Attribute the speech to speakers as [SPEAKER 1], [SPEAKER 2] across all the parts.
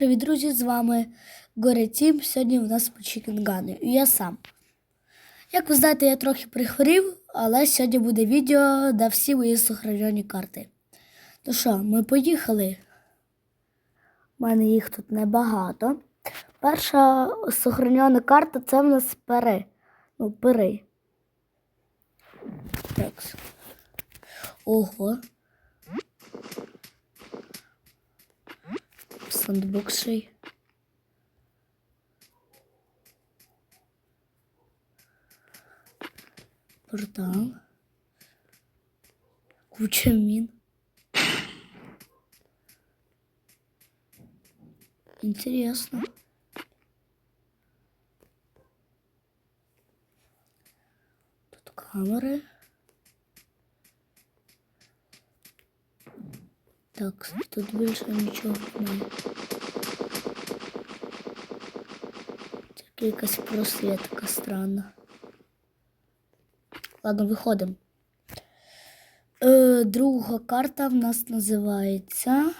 [SPEAKER 1] Привіт, друзі! З вами Горе Тім. Сьогодні у нас по Чікінгану. І я сам. Як ви знаєте, я трохи прихворів, але сьогодні буде відео, де всі мої сохранені карти. Ну що, ми поїхали. У мене їх тут небагато. Перша сохранена карта це в нас пери. Ну, пери. Так. Ого. Сандбоксий. Портал. Куча мин. Интересно. Тут камеры. Так, тут більше нічого немає. Тільки якась просвітка странна. Ладно, виходимо. Е, друга карта в нас називається.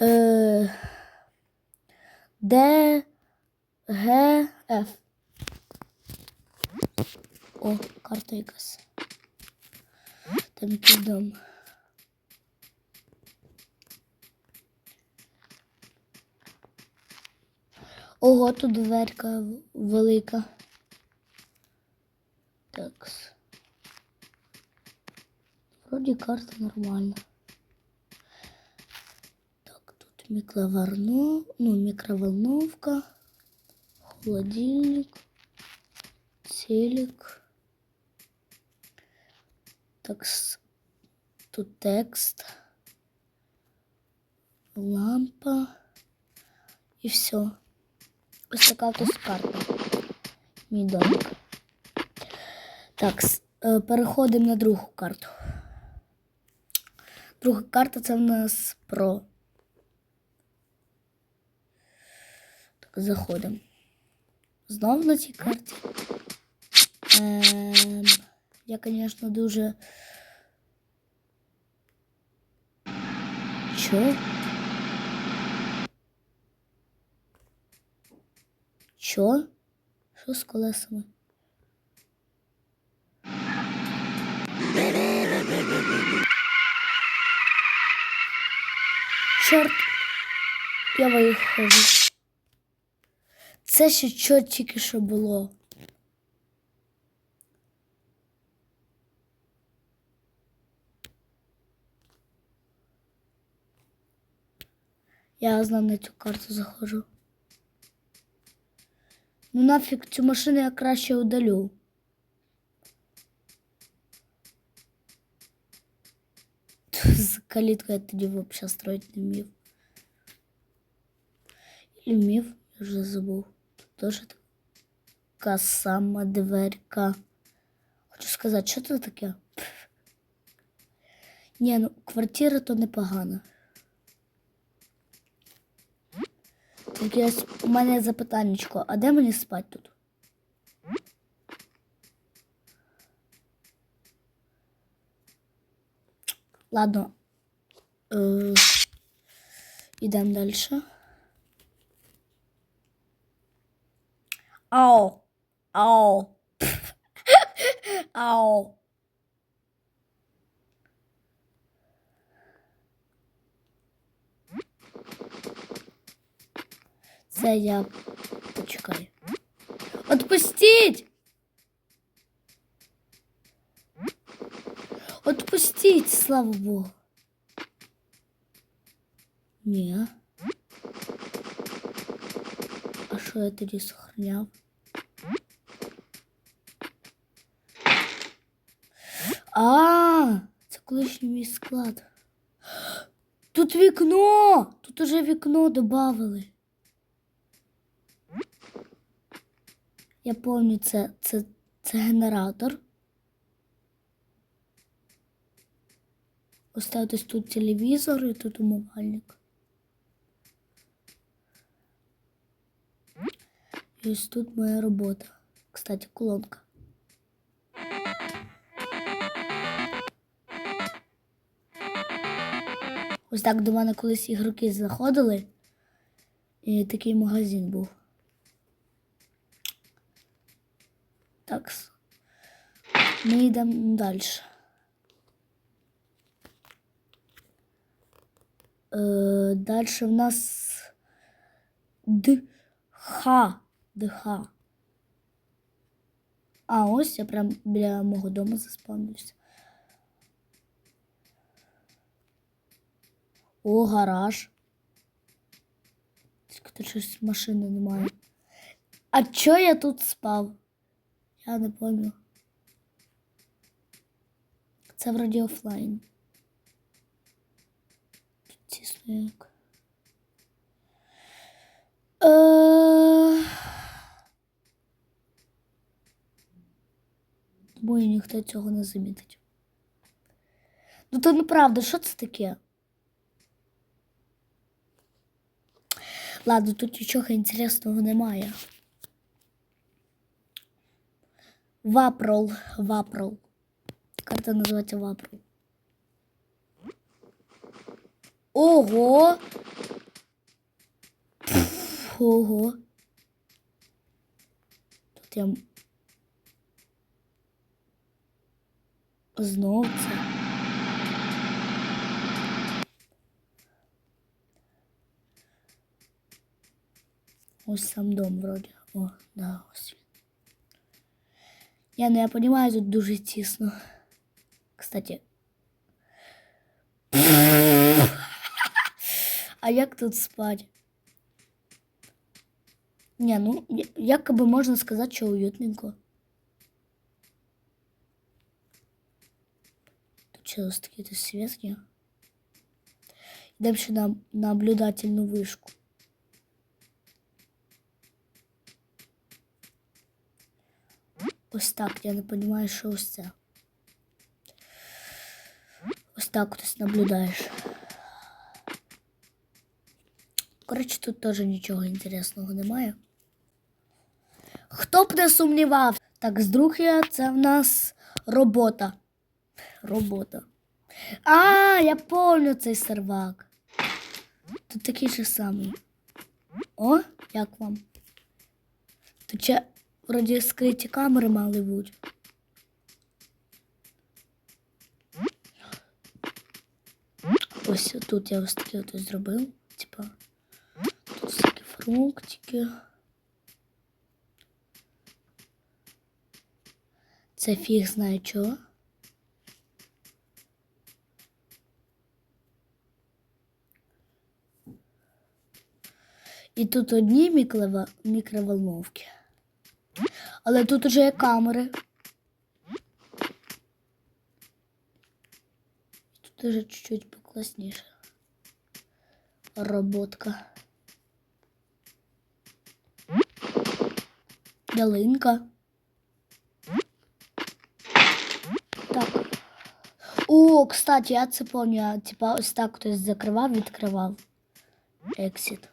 [SPEAKER 1] Е, Д. Г. Ф. О, карта якась. Там якийсь дом. Ого, тут дверка велика. Так. Вроді карта нормальна. Так, тут микроволно... ну, микроволновка, холодильник, телек. Так, тут текст, лампа і все. Ось така ось карта. Мій домик. Так, е, переходимо на другу карту. Друга карта це в нас про. Так, заходимо. Знову на цій карті. Ем, я, звісно, дуже. Чо? Чо? Що з колесами? Чорт, я виїхав. Це ще що тільки що було. Я знов на цю карту заходжу. Ну нафіг цю машину я краще удалю. З калітку я тоді взагалі строїти не вмів. І вмів, я вже забув. Тут теж така сама дверка. Хочу сказати, що це таке? Ні, ну квартира то непогана. Тільки у мене запитаннячко, а де мені спати тут? Ладно. Е, Ідемо далі. Ау. Ау. Ау. Це я почекаю. Отпустіть! Отпустіть, слава Богу. Ні. А що я тоді сохраняв? А, це колишній мій склад. Тут вікно! Тут уже вікно додавали. Я пам'ятаю, це, це, це генератор. Оставитись тут телевізор і тут умивальник. І ось тут моя робота. Кстати, колонка. Ось так до мене колись ігроки заходили. І такий магазин був. Так. с- Ми йдемо далі. Е, далі в нас ДХ. ДХ. А, ось я прям біля мого дому заспавнився. О, гараж. Тільки щось машини немає. А чо я тут спав? Я не пам'ятаю. Це вроді офлайн. Тут тісно як. Е... Думаю, ніхто цього не замітить. Ну то неправда, що це таке? Ладно, тут нічого інтересного немає. Вапрол, вапрол. Карта називається Вапрол. Ого! Пф, Ого. Тут я. м- Знов це. Ось сам дом вроді. О, да, ось він. Я не понимаю, тут дуже тісно. Кстати. А як тут спать? Не, ну, якобы можно сказать, что уютненько. Тут что, какие-то связки? Дальше на наблюдательную вышку. Ось так, я не розумію, що ось це. Так хтось наблюдаєш. Коротше, тут теж нічого інтересного немає. Хто б не сумнівав? Так, з друге, це в нас робота. Робота. А, я пам'ятаю цей сервак. Тут такий же самий. О, як вам? Тут ще вроді скриті камери мали бути. Ось тут я ось от зробив. Типа. Тут всякі фруктики. Це фіг знає чого. І тут одні мікрова- мікроволновки. Але тут уже є камери. Тут уже чуть-чуть покласніше. Роботка. Ялинка. Так. О, кстати, я це пам'ятаю. Типа ось так хтось закривав, відкривав. Exit.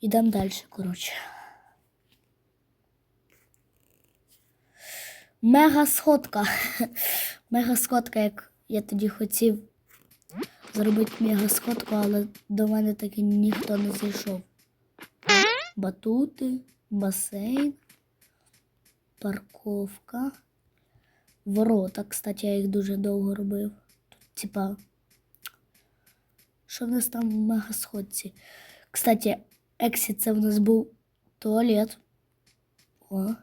[SPEAKER 1] Ідемо далі, коротше. Мега сходка. Мега сходка, як я тоді хотів зробити мега сходку, але до мене таки ніхто не зайшов. Батути, басейн, парковка, ворота. Кстати, я їх дуже довго робив. Тут, типа, що в нас там в мега сходці? Кстати, Ексіт це в нас був туалет. О.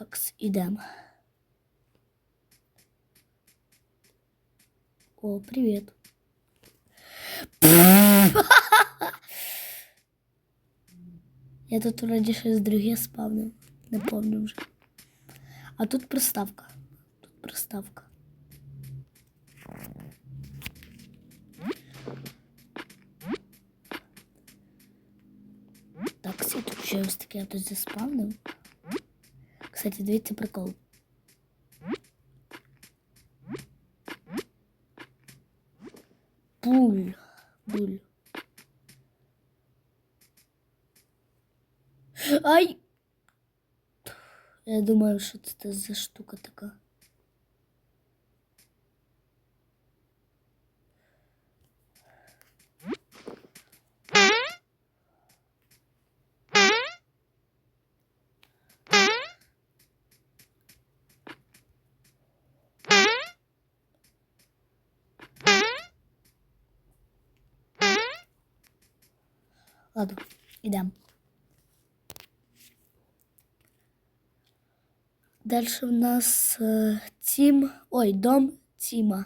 [SPEAKER 1] Так, ідемо. О, привіт. Я тут вроді щось друге спавнив. Не помню вже. А тут приставка. Тут приставка. Так, всі тут ще ось таке я тут заспавнив. Кстати, дивіться прикол. Буль. Буль. Ай! Я думаю, що це за штука така. Ладно, йдемо. Далі в нас е, Тім. Ой, дом Тіма.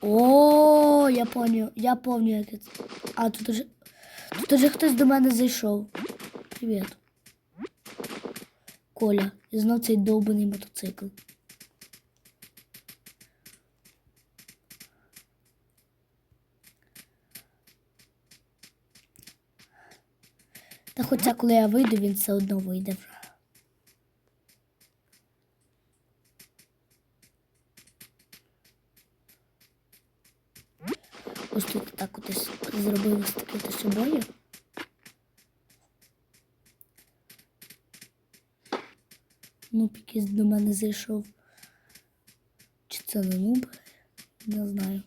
[SPEAKER 1] О, я поняв, я пам'ятаю, як. А, тут уже. Тут уже хтось до мене зайшов. Привіт. Коля. І знов цей довбаний мотоцикл. Та хоча коли я вийду, він все одно вийде. Ось тут так от зробив ось таке ось обоє. Нуб якийсь до мене зайшов. Чи це не нуб? Не знаю.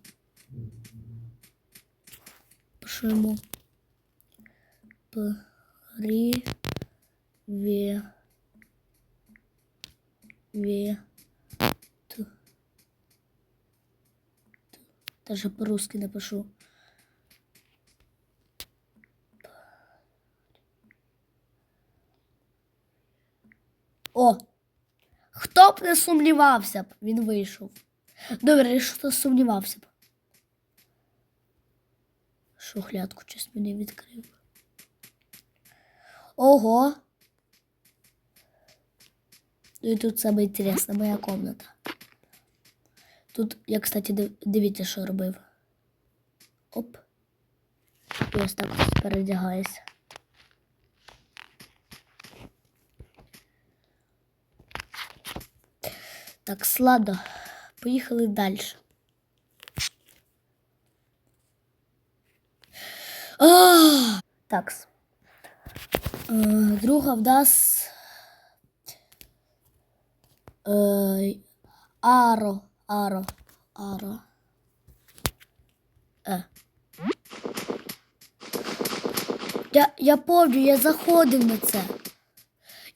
[SPEAKER 1] Пишу йому. При ве ве т т даже по-русски напишу. О! Хто б не сумнівався б, він вийшов. Добре, що сумнівався б. Шухлядку щось мені відкрив. Ого. Ну и тут самое интересное, моя комната. Тут я, кстати, дивіться, що робив. Оп. І ось так ось передягаюся. Так, сладо. Поїхали далі. Такс. Е, Друга в нас е, Аро. Аро. Аро. Е. Я, я пам'ятаю, я заходив на це.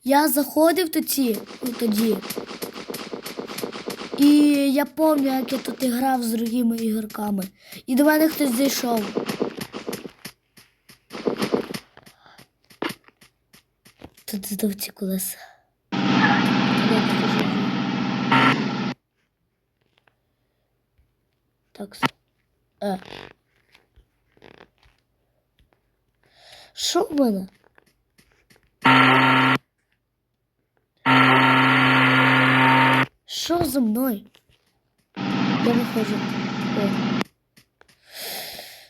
[SPEAKER 1] Я заходив тоді, ну, тоді. І я пам'ятаю, як я тут грав з другими ігорками. І до мене хтось зайшов. Тут здав ці колеса. Так. с- Е. Що в мене? Що за мною? Я виходжу.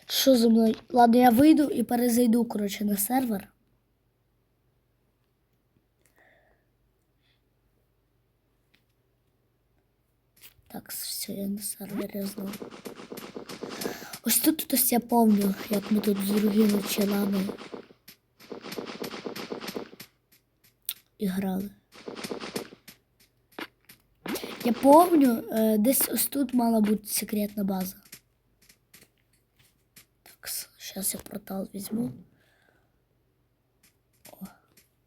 [SPEAKER 1] Що за мною? Ладно, я вийду і перезайду, коротше, на сервер. Так, все, я на сервері знову. Ось тут ось я пам'ятаю, як ми тут з другими челами і грали. Я пам'ятаю, е, десь ось тут мала бути секретна база. Так, зараз я портал візьму. О,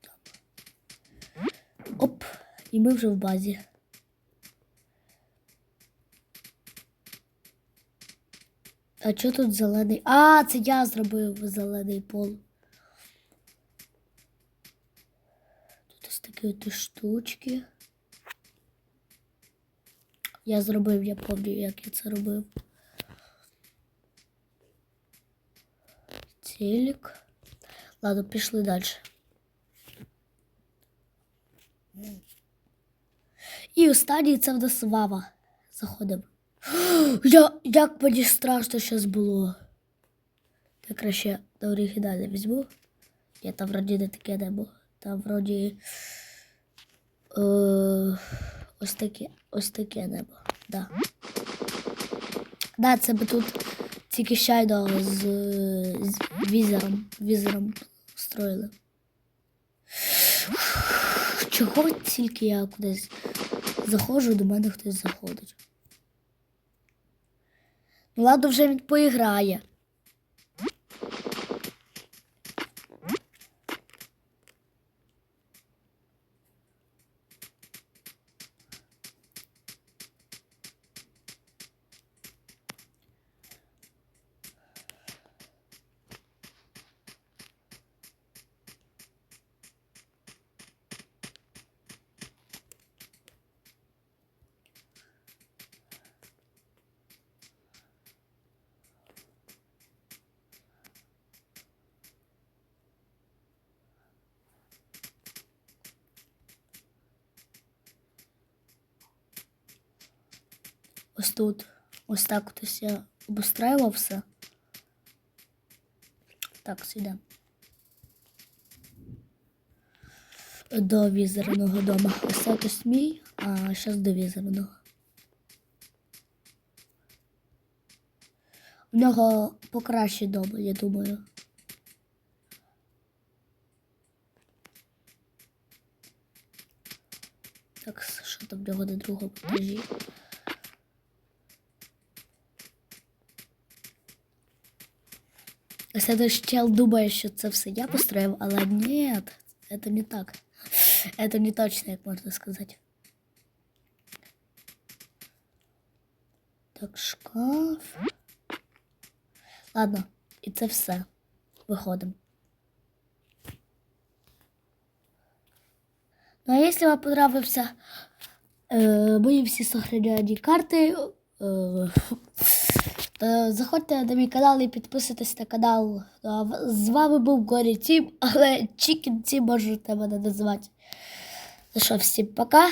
[SPEAKER 1] там. Оп, і ми вже в базі. А що тут зелений? А, це я зробив зелений пол. Тут ось такі от штучки. Я зробив, я пам'ятаю, як я це робив. Телек. Ладно, пішли далі. І останній це в нас Вава. Заходимо. Я, як мені страшно щось було. Я краще на оригіналі візьму. Я там вроді не таке небо. Там вроді е, ось таке, ось таке небо. Да. Да, це би тут тільки щайно з, з візером, візером строїли. Чого тільки я кудись заходжу, до мене хтось заходить. Ладно, вже він поіграє. Ось тут. Ось так ось я обустраював все. Так, сюди. До візерного дома. Ось ось мій, а зараз до візерного. У нього покраще дом, я думаю. Так, що там в нього на другому етажі? Ось этот чел думає, що це все я построїв, але ні, це не так. Это не точно, як можна сказати. Так, шкаф. Ладно, і це все. Виходимо. Ну, а якщо вам понравився е, мої всі сохраняні карти, е, то заходьте на мій канал і підписуйтесь на канал. В- З вами був Горі Тім, але Чікін Тім можете мене називати. Ну що, всім пока.